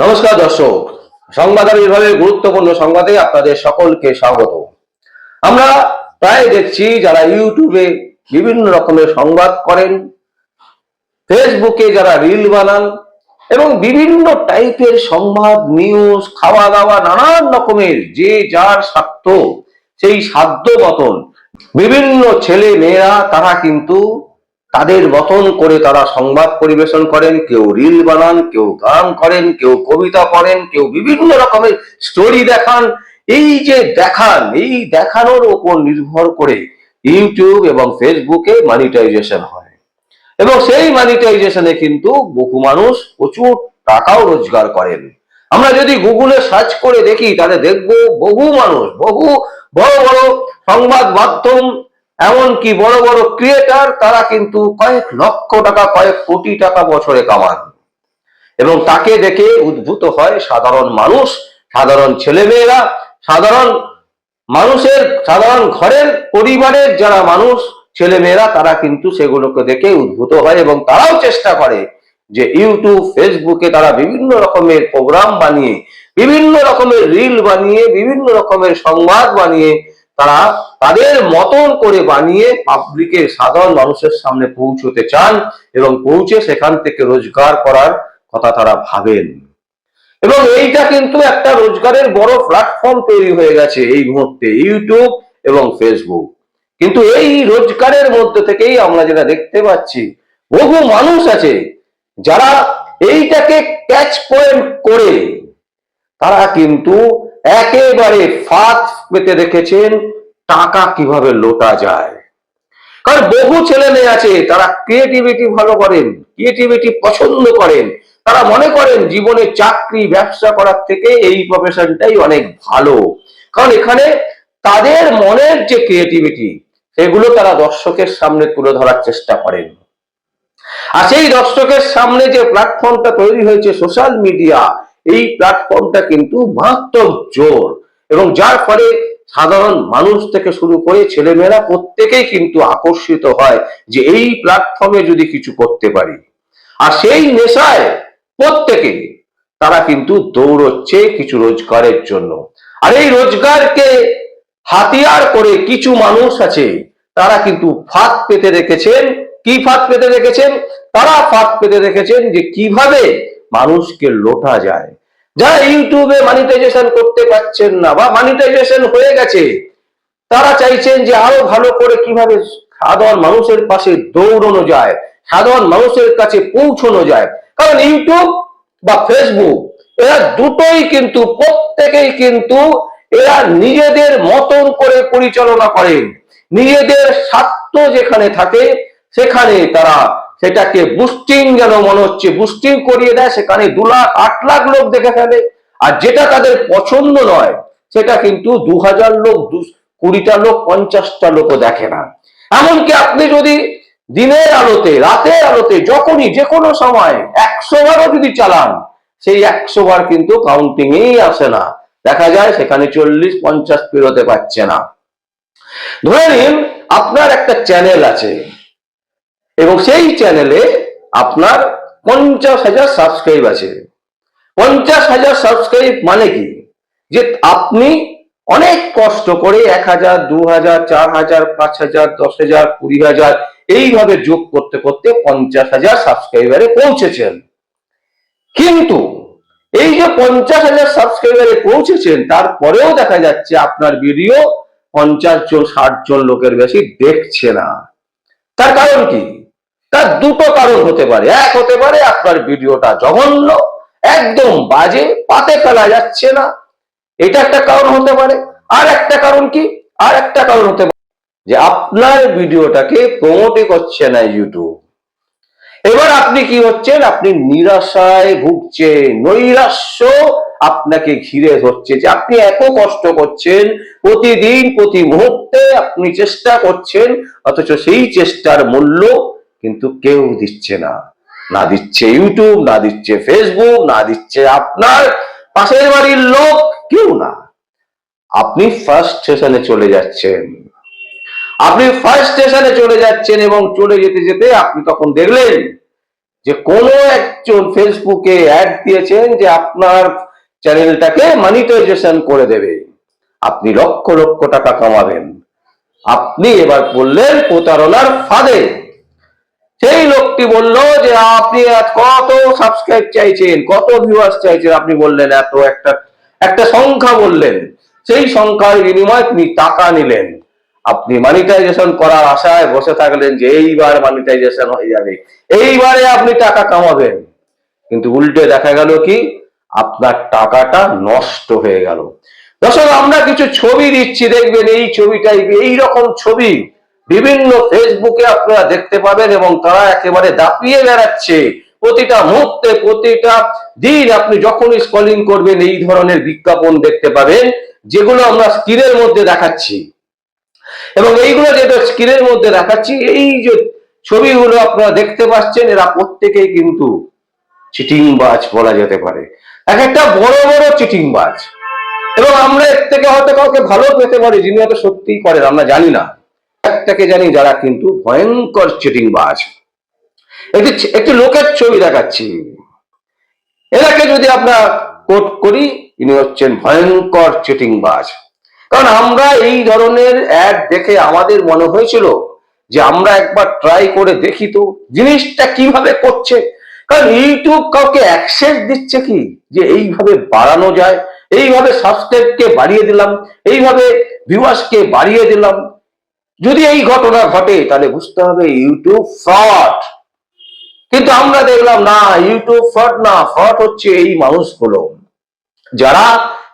নমস্কার দর্শক। সংবাদ বিভাগের গুরুত্বপূর্ণ সংবাদে আপনাদের সকলকে স্বাগত। আমরা প্রায় দেখছি যারা ইউটিউবে বিভিন্ন রকমের সংবাদ করেন, ফেসবুকে যারা রিল বানান এবং বিভিন্ন টাইপের সংবাদ নিউজ খাওয়া দাওয়া নানান রকমের যে যার স্বার্থ, সেই সাধ্য মতন বিভিন্ন ছেলে মেয়েরা তারা কিন্তু তাদের মতন করে তারা সংবাদ পরিবেশন করেন, কেউ রিল বানান, কেউ গান করেন, কেউ কবিতা পড়েন, কেউ বিভিন্ন রকমের স্টোরি দেখান। এই যে দেখান, এই দেখানোর উপর নির্ভর করে ইউটিউব এবং ফেসবুকে মানিটাইজেশন হয়। এবং সেই মানিটাইজেশনে কিন্তু বহু মানুষ প্রচুর টাকাও রোজগার করেন। আমরা যদি গুগলে সার্চ করে দেখি, তাহলে দেখব বহু মানুষ, বহু বড় বড় সংবাদ মাধ্যম এমনকি বড় বড় ক্রিয়েটার তারা কিন্তু কয়েক লক্ষ টাকা, কয়েক কোটি টাকা বছরে কামান। এবং তাকে দেখে উদ্ভূত হয় সাধারণ মানুষ, সাধারণ ছেলেমেয়েরা, সাধারণ মানুষের, সাধারণ ঘরের পরিবারের যারা মানুষ, ছেলেমেয়েরা, তারা কিন্তু সেগুলোকে দেখে উদ্ভূত হয় এবং তারাও চেষ্টা করে যে ইউটিউব, ফেসবুকে তারা বিভিন্ন রকমের প্রোগ্রাম বানিয়ে, বিভিন্ন রকমের রিল বানিয়ে, বিভিন্ন রকমের সংবাদ বানিয়ে তারা তাদের মতন করে বানিয়ে পাবলিকের সাধারণ মানুষের সামনে পৌঁছতে চান এবং পৌঁছে সেখান থেকে রোজগার করার কথা তারা ভাবেন। এবং এইটা কিন্তু একটা রোজগারের বড় প্ল্যাটফর্ম তৈরি হয়ে গেছে এই মুহূর্তে ইউটিউব এবং ফেসবুক কিন্তু এই রোজগারের মধ্যে থেকেই আমরা যেটা দেখতে পাচ্ছি, বহু মানুষ আছে যারা এইটাকে ক্যাচ পয়েন্ট করে। তারা কিন্তু একেবারে ফাঁদ পেতে রেখেছেন টাকা কীভাবে লোটা যায়। কারণ বহু ছেলে মেয়ে আছে, তারা ক্রিয়েটিভিটি ভালো করেন ক্রিয়েটিভিটি পছন্দ করেন, তারা মনে করেন জীবনে চাকরি, ব্যবসা করার থেকে এই প্রফেশনটাই অনেক ভালো। কারণ এখানে তাদের মনের যে ক্রিয়েটিভিটি সেগুলো তারা দর্শকের সামনে তুলে ধরার চেষ্টা করেন। আর সেই দর্শকের সামনে যে প্ল্যাটফর্মটা তৈরি হয়েছে সোশ্যাল মিডিয়া এই প্ল্যাটফর্মটা কিন্তু মারাত্মক জোর এবং যার ফলে সাধারণ মানুষ থেকে শুরু করে ছেলেমেয়েরা প্রত্যেকেই কিন্তু আকর্ষিত হয় যে এই প্ল্যাটফর্মে যদি কিছু করতে পারি। আর সেই নেশায় প্রত্যেকে তারা কিন্তু দৌড়চ্ছে কিছু রোজগারের জন্য। আর এই রোজগারকে হাতিয়ার করে কিছু মানুষ আছে, তারা কিন্তু ফাঁদ পেতে রেখেছেন কি ফাঁদ পেতে রেখেছেন তারা ফাঁদ পেতে রেখেছেন যে কীভাবে মানুষকে লোটা যায়। যারা ইউটিউবে মানিটাইজেশন করতে পারছেন না বা মানিটাইজেশন হয়ে গেছে, তারা চাইছেন যে আরও ভালো করে কীভাবে সাধারণ মানুষের পাশে দৌড়ানো যায়, সাধারণ মানুষের কাছে পৌঁছানো যায়। কারণ ইউটিউব বা ফেসবুক এরা দুটোই কিন্তু, প্রত্যেকেই কিন্তু এরা নিজেদের মতন করে পরিচালনা করেন নিজেদের স্বার্থ যেখানে থাকে, সেখানে তারা সেটাকে বুস্টিং যেন মনে হচ্ছে বুস্টিং করিয়ে দেয়, সেখানে দু লাখ, আট লাখ লোক দেখে ফেলে। আর যেটা তাদের পছন্দ নয়, সেটা কিন্তু দু হাজার লোক কুড়িটা লোক, পঞ্চাশটা লোকও দেখে না। এমনকি আপনি যদি দিনের আলোতে, রাতের আলোতে, যখনই যে কোনো সময়, একশো বারও যদি চালান, সেই একশো বার কিন্তু কাউন্টিং এই আসে না। দেখা যায় সেখানে চল্লিশ, পঞ্চাশ পেরোতে পারছে না। ধরে নিন, আপনার একটা চ্যানেল আছে। এবং সেই চ্যানেলে আপনার পঞ্চাশ হাজার সাবস্ক্রাইব আছে। পঞ্চাশ হাজার সাবস্ক্রাইব মানে কি? যে আপনি অনেক কষ্ট করে এক হাজার, দু হাজার, চার হাজার, পাঁচ হাজার, দশ হাজার, কুড়ি হাজার এইভাবে যোগ করতে করতে পঞ্চাশ হাজার সাবস্ক্রাইবারে পৌঁছেছেন। কিন্তু এই যে পঞ্চাশ হাজার সাবস্ক্রাইবারে পৌঁছেছেন, তারপরেও দেখা যাচ্ছে আপনার ভিডিও পঞ্চাশ জন, ষাট জন লোকের বেশি দেখছে না। তার কারণ কি? তার দুটো কারণ হতে পারে। এক হতে পারে আপনার ভিডিওটা জঘন্য, একদম বাজে, পাতে ফেলা যাচ্ছে না। এটা একটা কারণ হতে পারে। আর একটা কারণ কি? আর একটা কারণ হতে পারে যে আপনার ভিডিওটাকে প্রমোটই করছে না ইউটিউব এবার আপনি কি হচ্ছেন? আপনি নিরাশায় ভুগছেন, নৈরাশ্য আপনাকে ঘিরে ধরছে যে আপনি এত কষ্ট করছেন, প্রতিদিন, প্রতি মুহূর্তে আপনি চেষ্টা করছেন, অথচ সেই চেষ্টার মূল্য কিন্তু কেউ দিচ্ছে না। না দিচ্ছে ইউটিউব, না দিচ্ছে ফেসবুক, না দিচ্ছে আপনার পাশের বাড়ির লোক, কেউ না। আপনি ফার্স্ট স্টেশনে চলে যাচ্ছেন। আপনি ফার্স্ট স্টেশনে চলে যাচ্ছেন এবং চলে যেতে যেতে আপনি তখন দেখলেন যে কোনো একজন ফেসবুকে অ্যাড দিয়েছেন যে আপনার চ্যানেলটাকে মানিটাইজেশন করে দেবে। আপনি লক্ষ লক্ষ টাকা কামাবেন। আপনি এবার বললেন প্রতারণার ফাঁদে। সেই লোকটি বলল যে, আপনি কত সাবস্ক্রাইব চাইছেন? কত ভিউয়ার্স চাইছেন? আপনি বললেন, এত একটা একটা সংখ্যা বললেন। সেই সংখ্যার বিনিময়ে তিনি টাকা নিলেন। আপনি মানিটাইজেশন করার আশায় বসে থাকলেন যে, এইবার মানিটাইজেশন হয়ে যাবে। এইবারে আপনি টাকা কামাবেন। কিন্তু উল্টে দেখা গেল কি? আপনার টাকাটা নষ্ট হয়ে গেল। দর্শক, আমরা কিছু ছবি দিচ্ছি, দেখবেন এই ছবিটাই, এই রকম ছবি। বিভিন্ন ফেসবুকে আপনারা দেখতে পাবেন এবং তারা একেবারে দাপিয়ে বেড়াচ্ছে। প্রতিটা মুহূর্তে, প্রতিটা দিন আপনি যখনই স্কলিং করবেন, এই ধরনের বিজ্ঞাপন দেখতে পাবেন, যেগুলো আমরা স্ক্রিনের মধ্যে দেখাচ্ছি। এবং এইগুলো যেটা স্ক্রিনের মধ্যে দেখাচ্ছি, এই যে ছবিগুলো আপনারা দেখতে পাচ্ছেন, এরা প্রত্যেকেই কিন্তু চিটিংবাজ বলা যেতে পারে। এক একটা বড় বড় চিটিংবাজ। এবং আমরা এর থেকে হয়তো কাউকে ভালো পেতে পারি, যিনি হয়তো সত্যিই করেন, আমরা জানি না। একটাকে জানি যারা কিন্তু ভয়ঙ্কর চিটিংবাজ। একটি একটি লোকের ছবি দেখাচ্ছি। এনাকে যদি আমরা কোট করি, ইনি হচ্ছেন ভয়ঙ্কর চিটিংবাজ। কারণ আমরা এই ধরনের অ্যাড দেখে আমাদের মনে হয়েছিল যে আমরা একবার ট্রাই করে দেখি তো, জিনিসটা কীভাবে করছে। কারণ ইউটিউব কাউকে অ্যাক্সেস দিচ্ছে কি? যে এইভাবে বাড়ানো যায়, এইভাবে সাবস্ক্রাইবকে বাড়িয়ে দিলাম, এইভাবে ভিউয়ার্সকে বাড়িয়ে দিলাম। যদি এই ঘটনা ঘটে, তাহলে বুঝতে হবে ইউটিউব ফ্রড কিন্তু আমরা দেখলাম, না ইউটিউব ফ্রড না ফ্রড হচ্ছে এই মানুষগুলো। যারা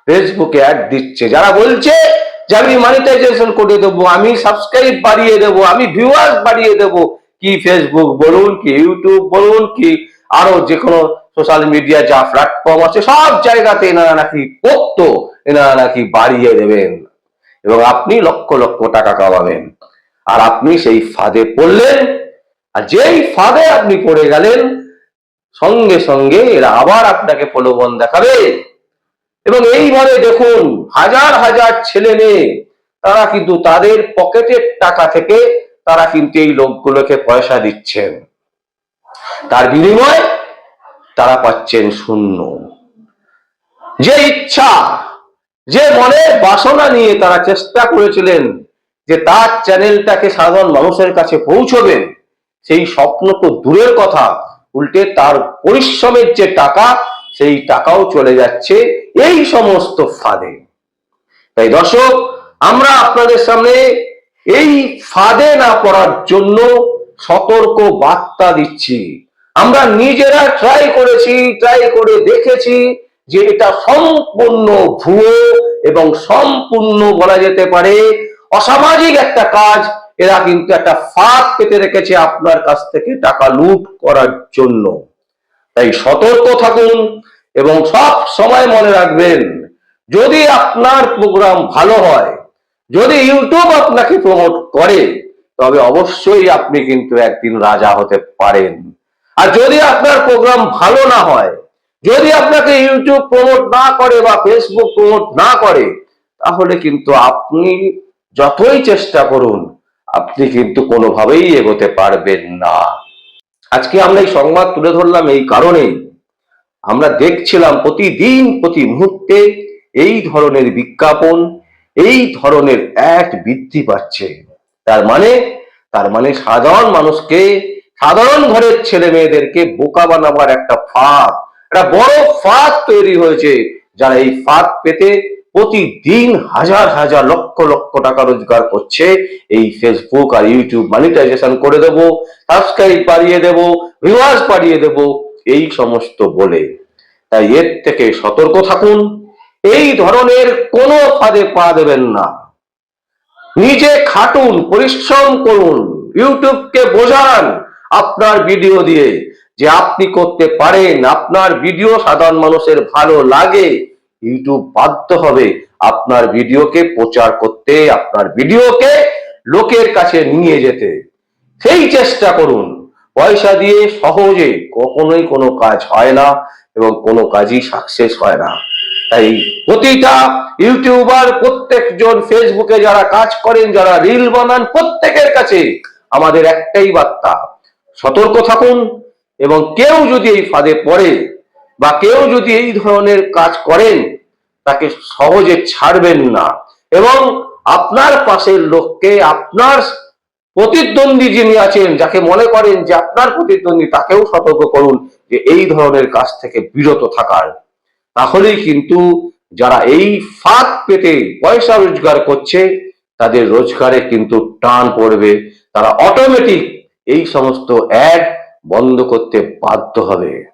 ফেসবুকে অ্যাড দিচ্ছে, যারা বলছে যে আমি মনিটাইজেশন করে দেবো, আমি সাবস্ক্রাইব বাড়িয়ে দেবো, আমি ভিউয়ার্স বাড়িয়ে দেবো, কি ফেসবুক বলুন, কি ইউটিউব বলুন, কি আরও যে কোনো সোশ্যাল মিডিয়া যা প্ল্যাটফর্ম আছে, সব জায়গাতে এনারা নাকি পোক্ত, এনারা নাকি বাড়িয়ে দেবেন। এবং আপনি লক্ষ লক্ষ টাকা কামাবেন। আর আপনি সেই ফাঁদে পড়লেন, আর যেই ফাঁদে আপনি পড়ে গেলেন, সঙ্গে সঙ্গে এরা আবার আপনাকে প্রলোভন দেখাবে। এবং এইভাবে দেখুন, হাজার হাজার ছেলে মেয়ে, তারা কিন্তু তাদের পকেটের টাকা থেকে তারা কিন্তু এই লোকগুলোকে পয়সা দিচ্ছেন। তার বিনিময়ে তারা পাচ্ছেন শূন্য। যে ইচ্ছা, যে মনের বাসনা নিয়ে তারা চেষ্টা করেছিলেন যে তার চ্যানেলটাকে সাধারণ মানুষের কাছে পৌঁছবেন, সেই স্বপ্ন তো দূরের কথা, উল্টে তার পরিশ্রমের যে টাকা, সেই টাকাও চলে যাচ্ছে এই সমস্ত ফাঁদে। তাই দর্শক, আমরা আপনাদের সামনে এই ফাঁদে না পড়ার জন্য সতর্ক বার্তা দিচ্ছি। আমরা নিজেরা ট্রাই করেছি ট্রাই করে দেখেছি যে এটা সম্পূর্ণ ভুয়ো এবং সম্পূর্ণ বলা যেতে পারে অসামাজিক একটা কাজ, এরা কিন্তু একটা ফাঁক পেতে রেখেছে আপনার কাছ থেকে টাকা লুট করার জন্য। তাই সতর্ক থাকুন এবং সব সময় মনে রাখবেন, যদি আপনার প্রোগ্রাম ভালো হয়, যদি ইউটিউব আপনাকে প্রমোট করে, তবে অবশ্যই আপনি কিন্তু একদিন রাজা হতে পারেন। আর যদি আপনার প্রোগ্রাম ভালো না হয়, যদি আপনাকে ইউটিউব প্রমোট না করে বা ফেসবুক প্রমোট না করে, তাহলে কিন্তু আপনি যতই চেষ্টা করুন, আপনি কিন্তু কোনোভাবেই এগোতে পারবেন না। আজকে আমরা এই সংবাদ তুলে ধরলাম এই কারণেই। আমরা দেখছিলাম প্রতিদিন, প্রতি মুহূর্তে এই ধরনের বিজ্ঞাপন, এই ধরনের অ্যাড বৃদ্ধি পাচ্ছে। তার মানে তার মানে সাধারণ মানুষকে, সাধারণ ঘরের ছেলে মেয়েদেরকে বোকা বানাবার একটা ফাঁদ, একটা বড় ফাঁদ তৈরি হয়েছে যারা এই ফাঁদ পেতে প্রতিদিন হাজার হাজার লক্ষ লক্ষ টাকা রোজগার করছে এই ফেসবুক আর ইউটিউব মনিটাইজেশন করে দেব সাবস্ক্রাইব বাড়িয়ে দেব ভিউয়ার্স বাড়িয়ে দেব, এই সমস্ত বলে। তাই এর থেকে সতর্ক থাকুন, এই ধরনের কোনো ফাঁদে পা দেবেন না। নিজে খাটুন, পরিশ্রম করুন ইউটিউবকে বোঝান আপনার ভিডিও দিয়ে যে আপনি করতে পারেন, আপনার ভিডিও সাধারণ মানুষের ভালো লাগে। ইউটিউব বাধ্য হবে আপনার ভিডিওকে প্রচার করতে, আপনার ভিডিওকে লোকের কাছে নিয়ে যেতে। সেই চেষ্টা করুন। পয়সা দিয়ে সহজে কখনোই কোনো কাজ হয় না এবং কোনো কাজই সাকসেস হয় না। তাই প্রতিটা ইউটিউবার, প্রত্যেকজন ফেসবুকে যারা কাজ করেন, যারা রিল বানান, প্রত্যেকের কাছে আমাদের একটাই বার্তা, সতর্ক থাকুন এবং কেউ যদি এই ফাঁদে পড়ে বা কেউ যদি এই ধরনের কাজ করেন, তাকে সহজে ছাড়বেন না। এবং আপনার পাশের লোককে, আপনার প্রতিদ্বন্দ্বী যিনি আছেন, যাকে মনে করেন যে আপনার প্রতিদ্বন্দ্বী, তাকেও সতর্ক করুন যে এই ধরনের কাজ থেকে বিরত থাকার। তাহলেই কিন্তু যারা এই ফাঁক পেতে পয়সা রোজগার করছে, তাদের রোজগারে কিন্তু টান পড়বে। তারা অটোমেটিক এই সমস্ত অ্যাড বন্ধ করতে বাধ্য হবে।